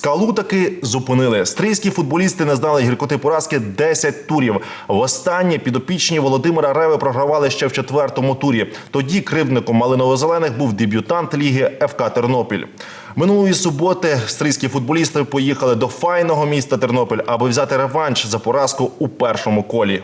Скалу таки зупинили. Стрийські футболісти не знали гіркоти поразки 10 турів. Востаннє підопічні Володимира Реви програвали ще в четвертому турі. Тоді кривдником малиново-зелених був дебютант ліги ФК Тернопіль. Минулої суботи стрийські футболісти поїхали до файного міста Тернопіль, аби взяти реванш за поразку у першому колі.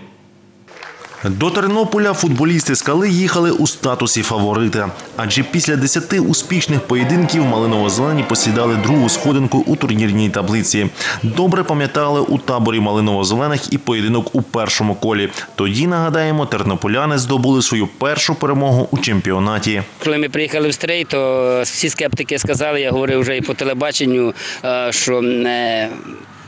До Тернополя футболісти скали їхали у статусі фаворита. Адже після 10 успішних поєдинків малиново-зелені посідали другу сходинку у турнірній таблиці. Добре пам'ятали у таборі малиново-зелених і поєдинок у першому колі. Тоді нагадаємо, тернополяни здобули свою першу перемогу у чемпіонаті. Коли ми приїхали в стрій, то всі скептики сказали, я говорив вже і по телебаченню, е, що е,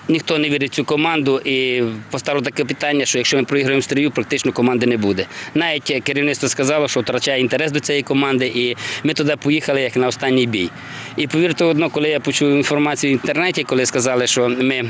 ніхто не вірить в цю команду і поставив таке питання, що якщо ми проіграємо стрію, практично команди не буде. Навіть керівництво сказало, що втрачає інтерес до цієї команди, і ми туди поїхали як на останній бій. І повірте одно, коли я почув інформацію в інтернеті, коли сказали, що ми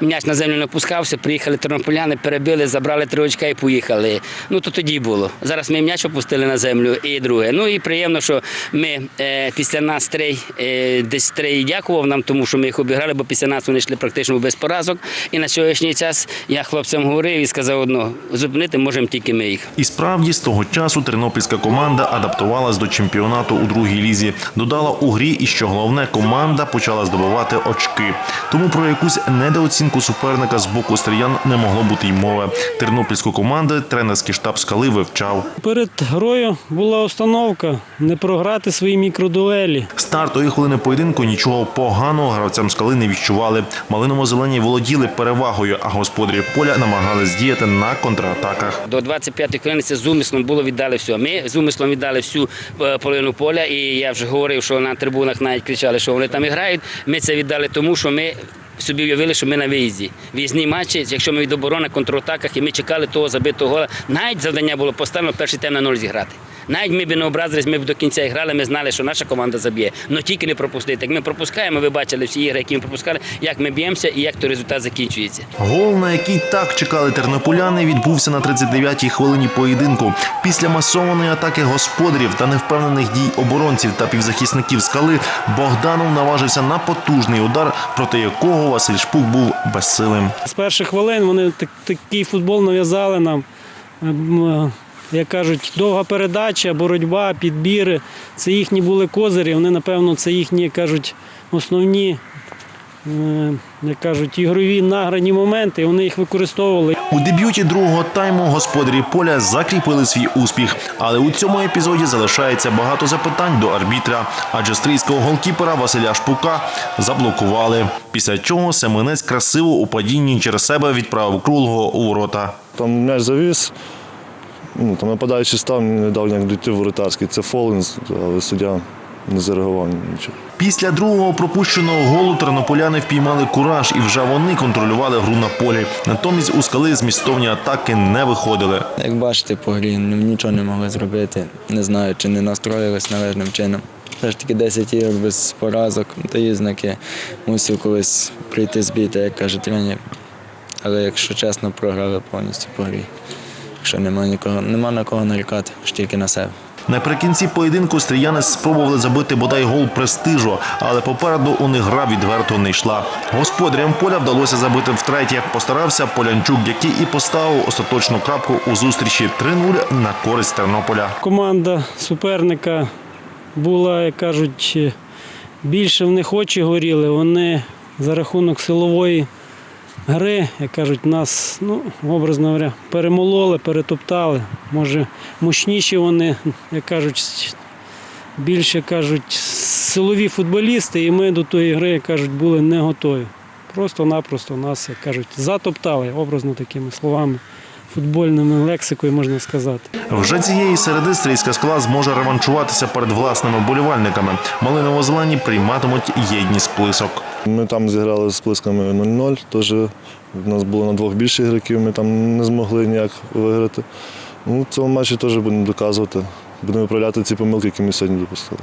м'яч на землю не опускався, приїхали тернополяни, перебили, забрали три очка і поїхали. Ну то тоді було. Зараз ми м'яч опустили на землю і друге. Ну і приємно, що ми е, після нас трей, е, десь трей дякував нам, тому що ми їх обіграли, бо після нас вони йшли практично без поразок. І на сьогоднішній час я хлопцям говорив і сказав одно: зупинити можемо тільки ми їх. І справді з того часу тернопільська команда адаптувалась до чемпіонату у другій лізі. Додала у грі, і що головне, команда почала здобувати очки. Тому про якусь недооцінку суперника з боку стріян не могло бути й мови. Тернопільську команду тренерський штаб скали вивчав. Перед грою була установка не програти свої мікродуелі. Стартові хвилини поєдинку нічого поганого гравцям скали не відчували. Малиново-зелені володіли перевагою, а господарі поля намагались діяти на контратаках. До 25-ї хвилини це з умислом було віддали все. Ми з умислом віддали всю е, половину поля, і я вже говорив, що на трибунах навіть кричали, що вони там грають. Ми це віддали тому, що ми. Собі уявили, що ми на виїзді. Виїзні матчі, якщо ми від оборони контратаках, і ми чекали того забитого гола. Навіть завдання було поставлено перший тайм на ноль зіграти. Навіть ми б не образились, ми б до кінця грали, ми знали, що наша команда заб'є. але тільки не пропустити. Як ми пропускаємо, ви бачили всі ігри, які ми пропускали, як ми б'ємося і як той результат закінчується. Гол, на який так чекали тернополяни, відбувся на 39-й хвилині поєдинку. Після масованої атаки господарів та невпевнених дій оборонців та півзахисників скали Богданов наважився на потужний удар, проти якого Василь Шпук був безсилим. З перших хвилин вони так- такий футбол нав'язали нам. Як кажуть, довга передача, боротьба, підбіри. Це їхні були козирі. Вони, напевно, це їхні як кажуть, основні, е, як кажуть, ігрові награні моменти. Вони їх використовували. У дебюті другого тайму господарі поля закріпили свій успіх, але у цьому епізоді залишається багато запитань до арбітра, адже стрійського голкіпера Василя Шпука заблокували. Після чого Семенець красиво у падінні через себе відправив круглого у ворота. Там м'яч завіс, ну, там нападаючий став, не дав ніяк дійти в воротарський. Це фолинс, але суддя не зареагував нічого. Після другого пропущеного голу тернополяни впіймали кураж і вже вони контролювали гру на полі. Натомість у скали змістовні атаки не виходили. Як бачите, по грі ну, нічого не могли зробити. Не знаю, чи не настроїлись належним чином. Все ж таки 10 ігор без поразок, дає знаки. Мусив колись прийти збити, як каже тренер. Але якщо чесно, програли повністю по грі. Якщо нема нікого, нема на кого нарікати, ж тільки на себе. Наприкінці поєдинку стріяни спробували забити бодай гол престижу, але попереду у них гра відверто не йшла. Господарям поля вдалося забити втретє. Постарався Полянчук, який і поставив остаточну крапку у зустрічі 3-0 на користь Тернополя. Команда суперника була, як кажуть, більше в них очі горіли. Вони за рахунок силової гри, як кажуть, нас, ну, образно говоря, перемололи, перетоптали. Може, мощніші вони, як кажуть, більше кажуть, силові футболісти, і ми до тої гри, як кажуть, були не готові. Просто-напросто нас, як кажуть, затоптали, образно такими словами, футбольними лексикою можна сказати. Вже цієї середи стрійська скала зможе реваншуватися перед власними болівальниками. Малиново-зелені прийматимуть єдні сплисок. Ми там зіграли з плисками 0-0. Теж у нас було на двох більше ігроків, ми там не змогли ніяк виграти. Ну, в цьому матчі теж будемо доказувати. Будемо виправляти ці помилки, які ми сьогодні допустили.